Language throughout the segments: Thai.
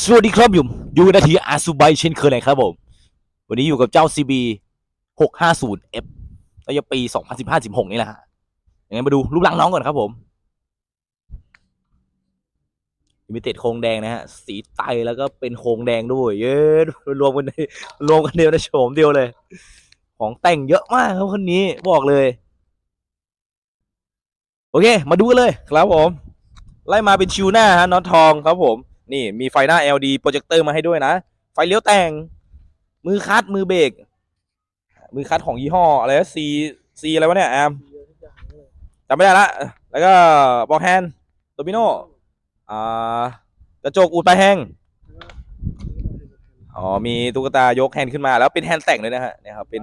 สวัสดีครับผมอยู่นาทีอาซูไบเช่นเคยนะครับผม วันนี้อยู่กับเจ้า CB 650F ระยะปี 2015-16 นี่แหละฮะยังไงมาดูรูปร่างน้องก่อนครับผมมีเต็ดโครงแดงนะฮะ สีไตแล้วก็เป็นโครงแดงด้วย เย้รวมกันในรวมกันเดียวในโฉมเดียวเลย ของแต่งเยอะมากครับคนนี้บอกเลย โอเค มาดูกันเลยครับผม ไล่มาเป็นชิวหน้าฮะน็อตทองครับผม นี่มีไฟหน้า LD โปรเจคเตอร์มาให้ด้วยนะ ไฟเลี้ยวแต่ง มือคัดมือเบรกมือคัดของยี่ห้ออะไรนะ C C อะไรวะเนี่ยแอมจำไม่ได้ละ แล้วก็บอกแฮนด์โดมิโนอ่ากระจกอูดปลายแห้งอ๋อมีตุ๊กตายกแฮนด์ขึ้นมาแล้วเป็นแฮนด์แต่งเลยนะฮะเนี่ยครับเป็น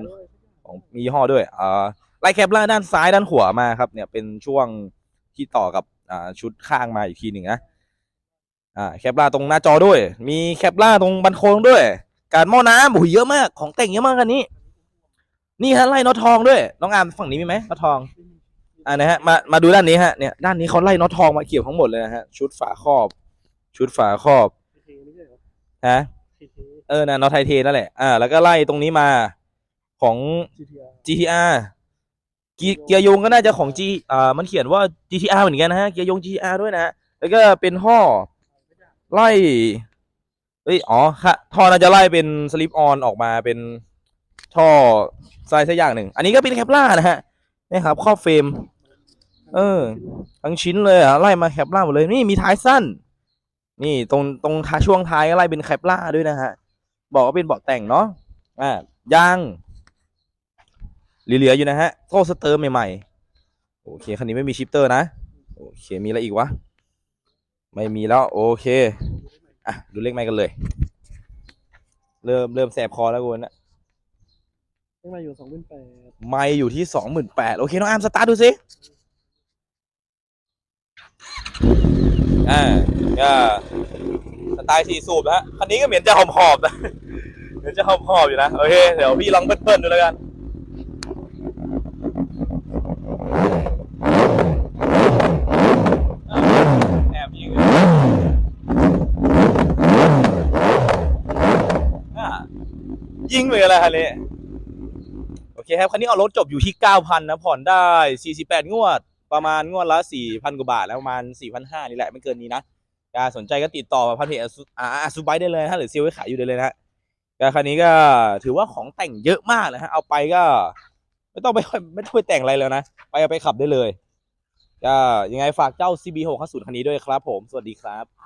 ของมียี่ห้อด้วยอ่าไลแคปล่าด้านซ้ายด้านขวามาครับเนี่ยเป็นช่วงที่ต่อกับอ่าชุดข้างมาอีกทีหนึ่งนะ อ่าแคปล่าตรงหน้าจอด้วย มีแคปล่าตรงบันโคงด้วย การหม้อน้ำโอ้โหเยอะมากของแต่งเยอะมากกันนี้ นี่ฮะไล่น็อตทองด้วยน้องอามฝั่งนี้มีไหมน็อตทองอ่านะฮะมามาดูด้านนี้ฮะเนี่ยด้านนี้เขาไล่น็อตทองมาเกี่ยวทั้งหมดเลยนะฮะชุดฝาครอบ ชุดฝาครอบฮะเออนะน็อตไทเทนั่นแหละอ่าแล้วก็ไล่ตรงนี้มาของ GTR เกียร์ยงก็น่าจะของ G อ่ามันเขียนว่า GTR เหมือนกันนะฮะเกียร์ยง GTR ด้วยนะฮะแล้วก็เป็นท่อ ไล่เอ้ยอ๋อค่ะท่อน่าจะไล่เป็นสลิปออนออกมาเป็นท่อทรายสักอย่างหนึ่ง อันนี้ก็เป็นแคปล่านะฮะนี่ครับครอบเฟรม เออ ทั้งชิ้นเลยอะไล่มาแคปล่าหมดเลย นี่มีท้ายสั้น นี่ตรงตรงท้ายช่วงท้ายก็ไล่เป็นแคปล่าด้วยนะฮะ บอกว่าเป็นเบาะแต่งเนาะ อ่ายางเหลือๆอยู่นะฮะโซ่สเตอร์ใหม่ๆ โอเค คันนี้ไม่มีชิปเตอร์นะ โอเค มีอะไรอีกวะ ไม่มีแล้ว โอเค อะ ดูเลขไม่กันเลย เริ่มเริ่มแสบคอแล้วกูนะได้มาอยู่สองหมื่นแปดไม่อยู่ที่สองหมื่นแปดโอเค น้องอาร์มสตาร์ทดูสิอ่าก็สไตล์สี่สูบนะฮะคันนี้ก็เหมือนจะหอมหอบๆนะ เหมือนจะหอมหอบๆอยู่นะ โอเค เดี๋ยวพี่ลองเบิ้ลๆดูแล้วกัน แอบยิงอะ ยิงเลยอะไรคันนี้โอเคครับคันนี้เอารถจบอยู่ที่9,000นนะผ่อนได้48งวด ประมาณงวดละ4,000กว่าบาทแล้วประมาณ4,500นี่แหละไม่เกินนี้นะถ้าสนใจก็ติดต่อมาพันเพจอาอาซูไบได้เลยนะหรือเซลไว้ขายอยู่ได้เลยนะฮะก็คันนี้ก็ถือว่าของแต่งเยอะมากนะฮะเอาไปก็ไม่ต้องไปไม่ต้องไปแต่งอะไรแล้วนะ ไปเอาไปขับได้เลยก็ยังไงฝากเจ้า CB650 คันนี้ด้วยครับผม สวัสดีครับ